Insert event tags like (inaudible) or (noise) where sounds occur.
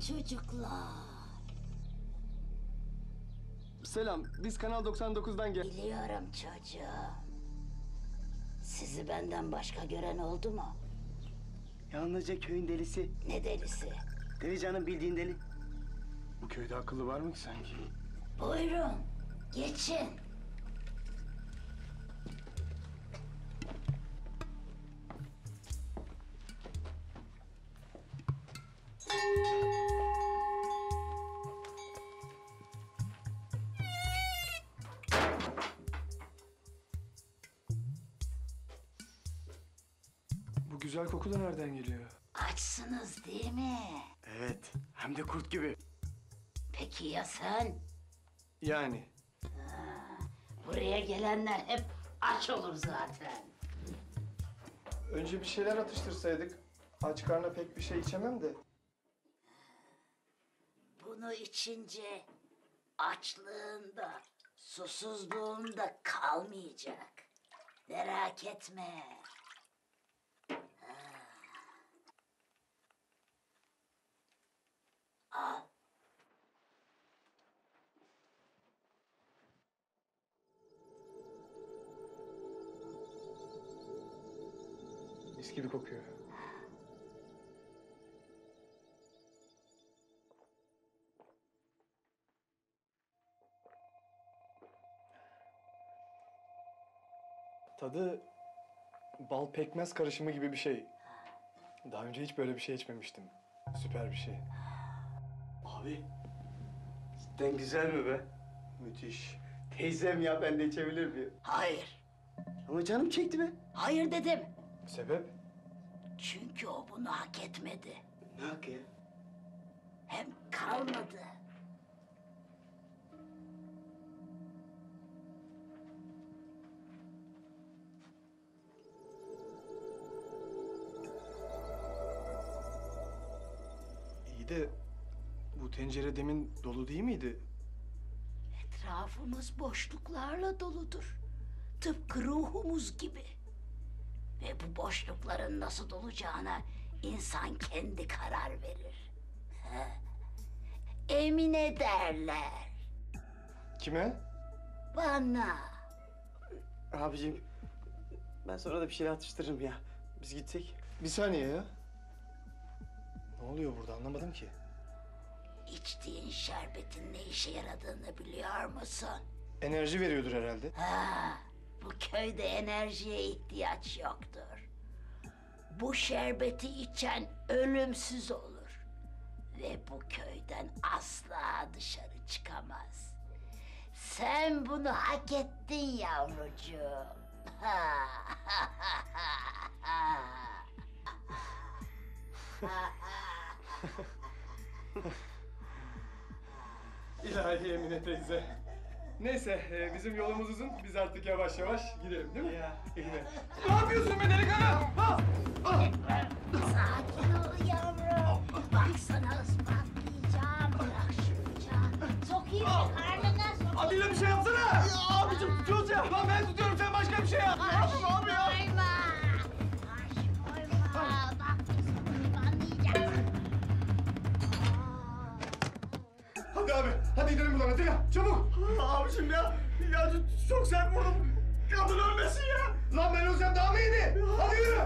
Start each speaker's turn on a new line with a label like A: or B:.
A: çocuklar.
B: Selam, biz Kanal 99'dan gel...
A: Biliyorum çocuğum. Sizi benden başka gören oldu mu?
C: Yalnızca köyün delisi.
A: Ne delisi?
C: Delican'ın bildiğin deli.
B: Bu köyde akıllı var mı ki sanki?
A: Buyurun, geçin.
B: Bu güzel koku da nereden geliyor?
A: Açsınız değil mi?
C: Evet. Hem de kurt gibi.
A: Peki ya sen?
B: Yani.
A: Buraya gelenler hep aç olur zaten.
B: Önce bir şeyler atıştırsaydık. Aç karnına pek bir şey içemem de.
A: Bunu içince açlığında, susuzluğunda kalmayacak. Merak etme.
B: Mis gibi kokuyor. Tadı bal pekmez karışımı gibi bir şey. Daha önce hiç böyle bir şey içmemiştim. Süper bir şey.
C: Abi. Cidden güzel mi be? Müthiş. Teyzem ya ben de içebilir miyim?
A: Hayır.
C: Ama canım çekti be.
A: Hayır dedim.
B: Sebep?
A: Çünkü o bunu hak etmedi.
C: Ne hak ya?
A: Hem kalmadı.
B: İyi de bu tencere demin dolu değil miydi?
A: Etrafımız boşluklarla doludur. Tıpkı ruhumuz gibi. Ve bu boşlukların nasıl dolacağına insan kendi karar verir. He. Emine derler.
B: Kime?
A: Bana.
C: Abicim. Ben sonra da bir şeyler atıştırırım ya. Biz gitsek.
B: Bir saniye ya. Ne oluyor burada anlamadım ki.
A: İçtiğin şerbetin ne işe yaradığını biliyor musun?
B: Enerji veriyordur herhalde.
A: Ha, bu köyde enerjiye ihtiyaç yoktur. Bu şerbeti içen ölümsüz olur. Ve bu köyden asla dışarı çıkamaz. Sen bunu hak ettin yavrucuğum. (laughs)
B: İlahi Emine teyze. Neyse, e, bizim yolumuz uzun. Biz artık yavaş yavaş gidelim değil mi?
C: Ya.
B: Ne yapıyorsun be delikanlı? Ha!
A: Sakin ol yavrum. Bak sana ispatlayacağım. Bırak şu bıçağı. Sokayım mı karnına sokayım.
B: Adıyla bir şey yapsana! Ya abicim tutuyoruz ya! Lan ben tutuyorum sen başka bir şey yap! Ne yapayım abi çabuk!
C: Abicim ya. Ya çok sert vurdum. Kadın ölmesin ya.
B: Lan ben ölsem daha mı iyiydi? Hadi yürü!